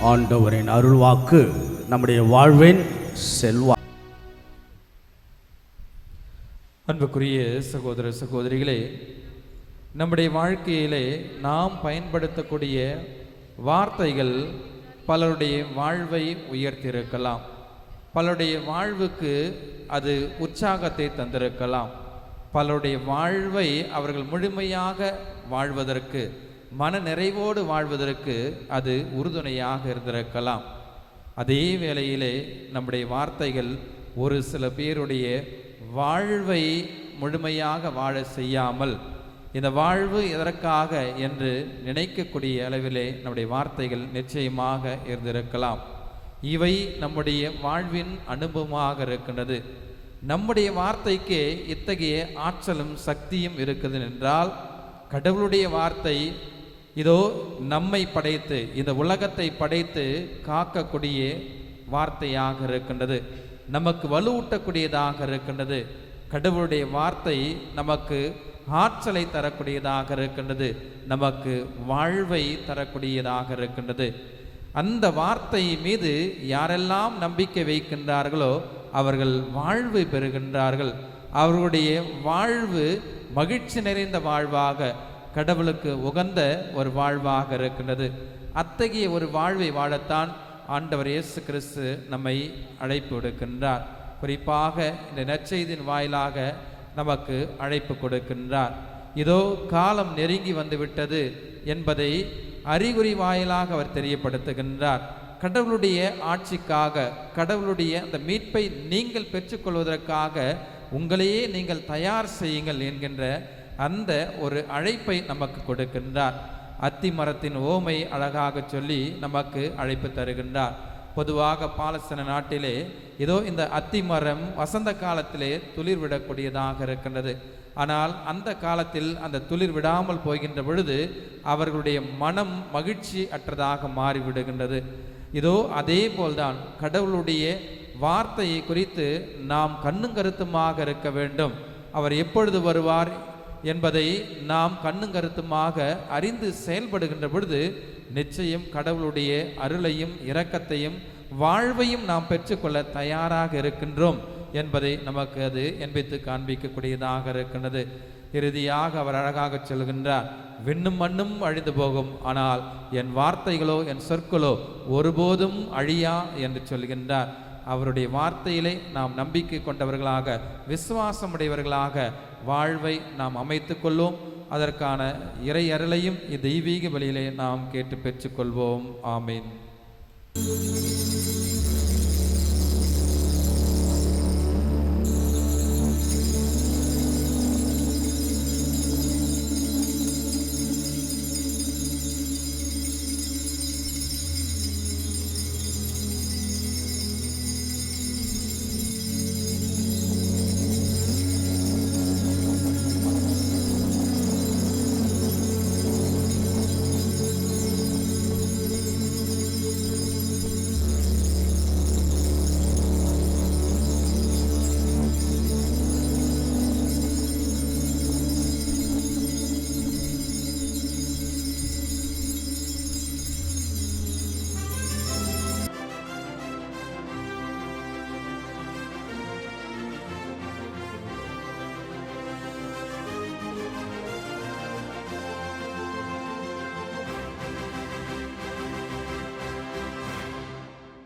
ஆண்டவரின் அருள்வாக்கு நம்முடைய வாழ்வின் செல்வா அன்புக்குரிய சகோதர சகோதரிகளே நம்முடைய வாழ்க்கையிலே நாம் பயன்படுத்தக்கூடிய வார்த்தைகள் பலருடைய வாழ்வை உயர்த்தியிருக்கலாம். பலருடைய வாழ்வுக்கு அது உற்சாகத்தை தந்திருக்கலாம். பலருடைய வாழ்வை அவர்கள் முழுமையாக வாழ்வதற்கு மன நிறைவோடு வாழ்வதற்கு அது உறுதுணையாக இருந்திருக்கலாம். அதே வேளையிலே நம்முடைய வார்த்தைகள் ஒரு சில பேருடைய வாழ்வை முழுமையாக வாழ செய்யாமல் இந்த வாழ்வு எதற்காக என்று நினைக்கக்கூடிய அளவிலே நம்முடைய வார்த்தைகள் நிச்சயமாக இருந்திருக்கலாம். இவை நம்முடைய வாழ்வின் அனுபவமாக இருக்கின்றது. நம்முடைய வார்த்தைக்கு இத்தகைய ஆற்றலும் சக்தியும் இருக்குது என்றால் கடவுளுடைய வார்த்தை இதோ நம்மை படைத்து இந்த உலகத்தை படைத்து காக்கக்கூடிய வார்த்தையாக இருக்கின்றது. நமக்கு வலுவூட்டக்கூடியதாக இருக்கின்றது. கடவுளுடைய வார்த்தை நமக்கு ஆற்றலை தரக்கூடியதாக இருக்கின்றது. நமக்கு வாழ்வை தரக்கூடியதாக இருக்கின்றது. அந்த வார்த்தை மீது யாரெல்லாம் நம்பிக்கை வைக்கின்றார்களோ அவர்கள் வாழ்வு பெறுகின்றார்கள். அவர்களுடைய வாழ்வு மகிழ்ச்சி நிறைந்த வாழ்வாக கடவுளுக்கு உகந்த ஒரு வாழ்வாக இருக்கின்றது. அத்தகைய ஒரு வாழ்வை வாழத்தான் ஆண்டவர் இயேசு கிறிஸ்து நம்மை அழைப்பு விடுக்கின்றார். குறிப்பாக இந்த நற்செய்தியின் வாயிலாக நமக்கு அழைப்பு கொடுக்கின்றார். இதோ காலம் நெருங்கி வந்துவிட்டது என்பதை அறிகுறி வாயிலாக அவர் தெரியப்படுத்துகின்றார். கடவுளுடைய ஆட்சிக்காக கடவுளுடைய அந்த மீட்பை நீங்கள் பெற்றுக்கொள்வதற்காக உங்களையே நீங்கள் தயார் செய்யுங்கள் என்கின்ற அந்த ஒரு அழைப்பை நமக்கு கொடுக்கின்றார். அத்தி மரத்தின் ஓமை அழகாக சொல்லி நமக்கு அழைப்பு தருகின்றார். பொதுவாக பாலஸ்தீன நாட்டிலே ஏதோ இந்த அத்தி மரம் வசந்த காலத்திலே துளிர் விடக்கூடியதாக இருக்கின்றது. ஆனால் அந்த காலத்தில் அந்த துளிர் விடாமல் போகின்ற பொழுது அவர்களுடைய மனம் மகிழ்ச்சி அற்றதாக மாறிவிடுகின்றது. இதோ அதே போல்தான் கடவுளுடைய வார்த்தையை குறித்து நாம் கண்ணும் கருத்துமாக இருக்க வேண்டும். அவர் எப்பொழுது வருவார் என்பதை நாம் கண்ணும் கருத்துமாக அறிந்து செயல்படுகின்ற பொழுது நிச்சயம் கடவுளுடைய அருளையும் இரக்கத்தையும் வாழ்வையும் நாம் பெற்றுக்கொள்ள தயாராக இருக்கின்றோம் என்பதை நமக்கு அது என்பித்து காண்பிக்கக்கூடியதாக இருக்கின்றது. இறுதியாக அவர் அழகாக சொல்கின்றார் விண்ணும் மண்ணும் அழிந்து போகும் ஆனால் என் வார்த்தைகளோ என் சொற்களோ ஒருபோதும் அழியா? என்று சொல்கின்றார். அவருடைய வார்த்தையிலே நாம் நம்பிக்கை கொண்டவர்களாக விசுவாசமுடையவர்களாக வாழ்வை நாம் அமைத்து கொள்வோம். அதற்கான இறை அருளையும் தெய்வீக வழியிலே நாம் கேட்டு பெற்றுக்கொள்வோம் ஆமீன்.